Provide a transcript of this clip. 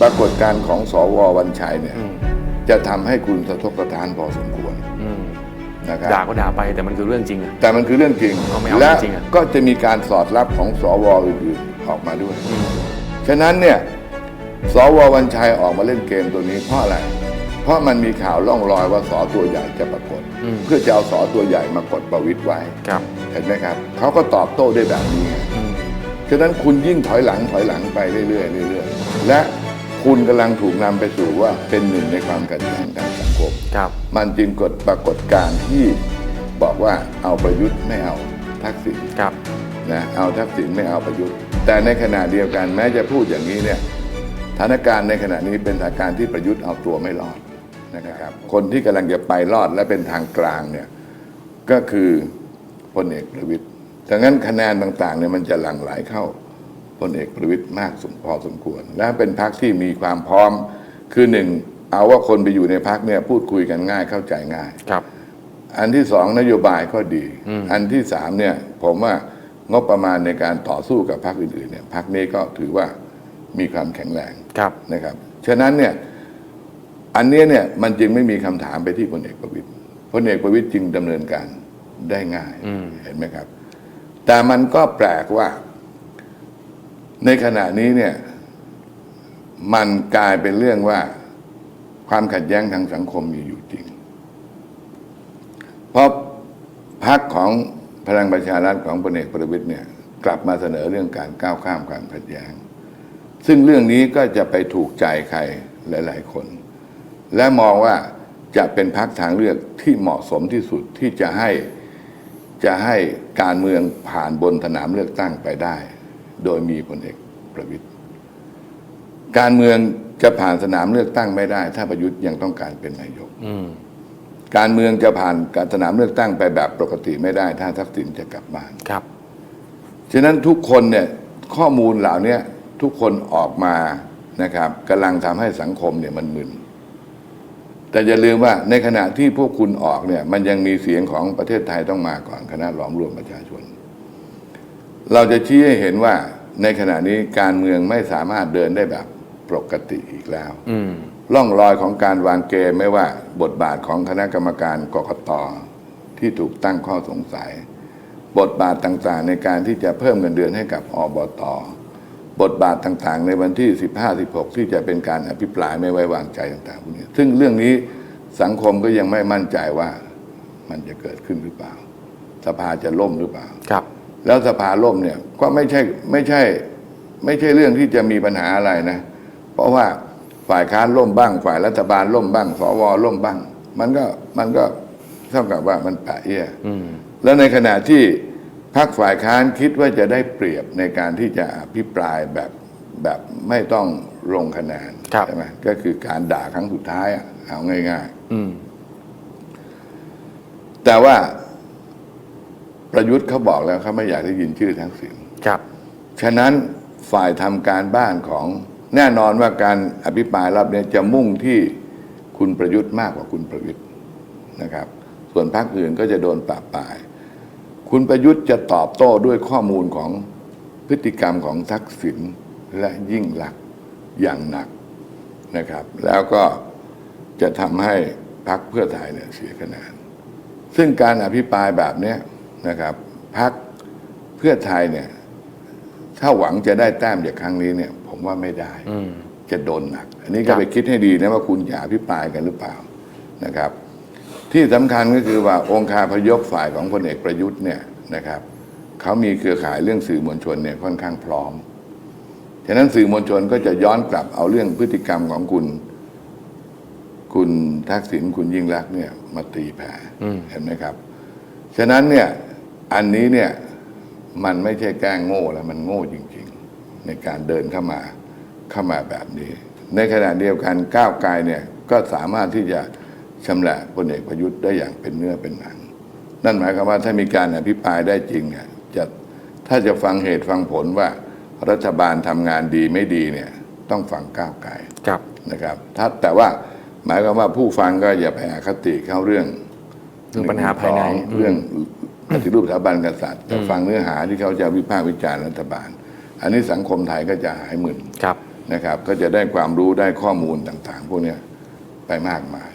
ปรากฏการณ์ของสววันชัยเนี่ยอืมจะทำให้คุณสะทกสะท้านพอสมควรอืมนะครับด่าก็ด่าไปแต่มันคือเรื่องจริงอะแต่มันคือเรื่องจริงเอาไม่เอาและจริงๆอะก็จะมีการสอดรับของสวอื่นๆออกมาด้วยอืมฉะนั้นเนี่ยสววันชัยออกมาเล่นเกมตัวนี้เพราะอะไร เพราะมันมีข่าวล่องลอยว่าสอตัวใหญ่จะปรากฏอืมเพื่อจะเอาสอตัวใหญ่มากดประวิตยไว้ครับเห็นไหมครับเขาก็ตอบโต้ได้แบบนี้ไงอืมฉะนั้นคุณยิ่งถอยหลังถอยหลังไปเรื่อยๆเรื่อยๆและ คุณกำลังถูกนำไปสู่ว่าเป็นหนึ่งในความขัดแย้งทางสังคมครับ มันจึงกดปรากฏการณ์ที่บอกว่าเอาประยุทธ์ไม่เอาทักษิณครับนะเอาทักษิณไม่เอาประยุทธ์ แต่ในขณะเดียวกันแม้จะพูดอย่างนี้เนี่ยสถานการณ์ในขณะนี้เป็นสถานการณ์ที่ประยุทธ์เอาตัวไม่รอดนะครับ คนที่กำลังจะไปรอดและเป็นทางกลางเนี่ยก็คือพลเอกประวิตยดังนั้นคะแนนต่างๆเนี่ยมันจะหลั่งไหลเข้า พลเอกประวิตยมากสมพอสมควร และเป็นพรรคที่มีความพร้อมคือหนึ่งเอาว่าคนไปอยู่ในพรรคเนี่ยพูดคุยกันง่ายเข้าใจง่าย ครับ อันที่สองนโยบายก็ดีอืมอันที่สามเนี่ยผมว่างบประมาณในการต่อสู้กับพรรคอื่นๆเนี่ยพรรคนี้ก็ถือว่ามีความแข็งแรงครับ นะครับ ฉะนั้นเนี่ยอันเนี้ยเนี่ยมันจึงไม่มีคำถามไปที่พลเอกประวิตยพลเอกประวิตยจึงดำเนินการได้ง่ายอืมเห็นไหมครับ แต่มันก็แปลกว่า ในขณะนี้เนี่ยมันกลายเป็นเรื่องว่าความขัดแย้งทางสังคมมีอยู่จริง เพราะพรรคของพลังประชารัฐของพลเอกประวิตยเนี่ยกลับมาเสนอเรื่องการก้าวข้ามความขัดแย้ง ซึ่งเรื่องนี้ก็จะไปถูกใจใครหลาย ๆ คน และมองว่าจะเป็นพรรคทางเลือกที่เหมาะสมที่สุดที่จะให้จะให้การเมืองผ่านบนสนามเลือกตั้งไปได้ โดยมีพลเอกประวิตยการเมืองจะผ่านสนามเลือกตั้งไม่ได้ ถ้าประยุทธ์ยังต้องการเป็นนายกอืมการเมืองจะผ่านการสนามเลือกตั้งไปแบบปกติไม่ได้ ถ้าทักษิณจะกลับบ้านครับฉะนั้นทุกคนเนี่ยข้อมูลเหล่าเนี้ยทุกคนออกมานะครับกำลังทำให้สังคมเนี่ยมันมึนแต่อย่าลืมว่าในขณะที่พวกคุณออกเนี่ย มันยังมีเสียงของประเทศไทยต้องมาก่อนคณะหลอมรวมประชาชน เราจะชี้ให้เห็นว่าในขณะนี้การเมืองไม่สามารถเดินได้แบบปกติอีกแล้วอืมร่องรอยของการวางเกมไม่ว่าบทบาทของคณะกรรมการกกตที่ถูกตั้งข้อสงสัย บทบาทต่างๆ ในการที่จะเพิ่มเงินเดือนให้กับอบตบทบาทต่างๆ ในวันที่ 15-16 ที่จะเป็นการอภิปรายไม่ไว้วางใจต่างๆพวกนี้ซึ่งเรื่องนี้สังคมก็ยังไม่มั่นใจว่ามันจะเกิดขึ้นหรือเปล่า สภาจะล่มหรือเปล่าครับ แล้วสภาล่มเนี่ยก็ไม่ใช่ไม่ใช่ ไม่ใช่เรื่องที่จะมีปัญหาอะไรนะ เพราะว่าฝ่ายค้านล่มบ้าง ฝ่ายรัฐบาลล่มบ้างสวล่มบ้าง มันก็มันก็เท่ากับว่ามันแปะเอี้ยอืมแล้วในขณะที่พรรคฝ่ายค้านคิดว่าจะได้เปรียบในการที่จะอภิปรายแบบแบบไม่ต้องลงคะแนนครับใช่ไหมก็คือการด่าครั้งสุดท้ายอะเอาง่ายอืมๆแต่ว่า ประยุทธ์เขาบอกแล้วเขาไม่อยากได้ยินชื่อทักษิณครับ ฉะนั้นฝ่ายทำการบ้านของแน่นอนว่าการอภิปรายรอบนี้จะมุ่งที่คุณประยุทธ์มากกว่าคุณประวิทย์นะครับ ส่วนพรรคอื่นก็จะโดนปราบปราย คุณประยุทธ์จะตอบโต้ด้วยข้อมูลของพฤติกรรมของทักษิณและยิ่งหลักษณ์อย่างหนักนะครับ แล้วก็จะทำให้พรรคเพื่อไทยเนี่ยเสียคะแนนซึ่งการอภิปรายแบบเนี้ย นะครับพรรคเพื่อไทยเนี่ย ถ้าหวังจะได้แต้มจากครั้งนี้เนี่ย ผมว่าไม่ได้อืมจะโดนหนัก อันนี้ครัก็บไปคิดให้ดีนะว่าคุณจะอภิปรายกันหรือเปล่านะครับ ที่สำคัญก็คือว่าองค์คาพยพฝ่ายของพลเอกประยุทธ์เนี่ยนะครับเขามีเครือข่ายเรื่องสื่อมวลชนเนี่ยค่อนข้างพร้อมฉะนั้นสื่อมวลชนก็จะย้อนกลับเอาเรื่องพฤติกรรมของคุณ คุณทักษิณคุณยิ่งรักษณ์เนี่ย มาตีแผ่อืมเห็นไหมครับ ฉะนั้นเนี่ย อันนี้เนี่ยมันไม่ใช่แกล้งโง่แล้วมันโง่จริง ๆ ในการเดินเข้ามาเข้ามาแบบนี้ ในขณะเดียวกันก้าวไกลเนี่ยก็สามารถที่จะชำระพลเอกประยุทธ์ได้อย่างเป็นเนื้อเป็นหนัง นั่นหมายความว่าถ้ามีการอภิปรายได้จริงเนี่ยจะถ้าจะฟังเหตุฟังผลว่ารัฐบาลทำงานดีไม่ดีเนี่ยต้องฟังก้าวไกลครับนะครับ ถ้าแต่ว่าหมายความว่าผู้ฟังก็อย่าไปอคติเข้าเรื่องเรื่องปัญหาภายในสองเรื่อง ปฏิรูปสถาบันกษัตริย์แต่ฟังเนื้อหาที่เขาจะวิพากษ์วิจารณ์รัฐบาล อันนี้สังคมไทยก็จะหายมึนครับนะครับ ก็จะได้ความรู้ได้ข้อมูลต่างๆ พวกเนี้ยไปมากมาย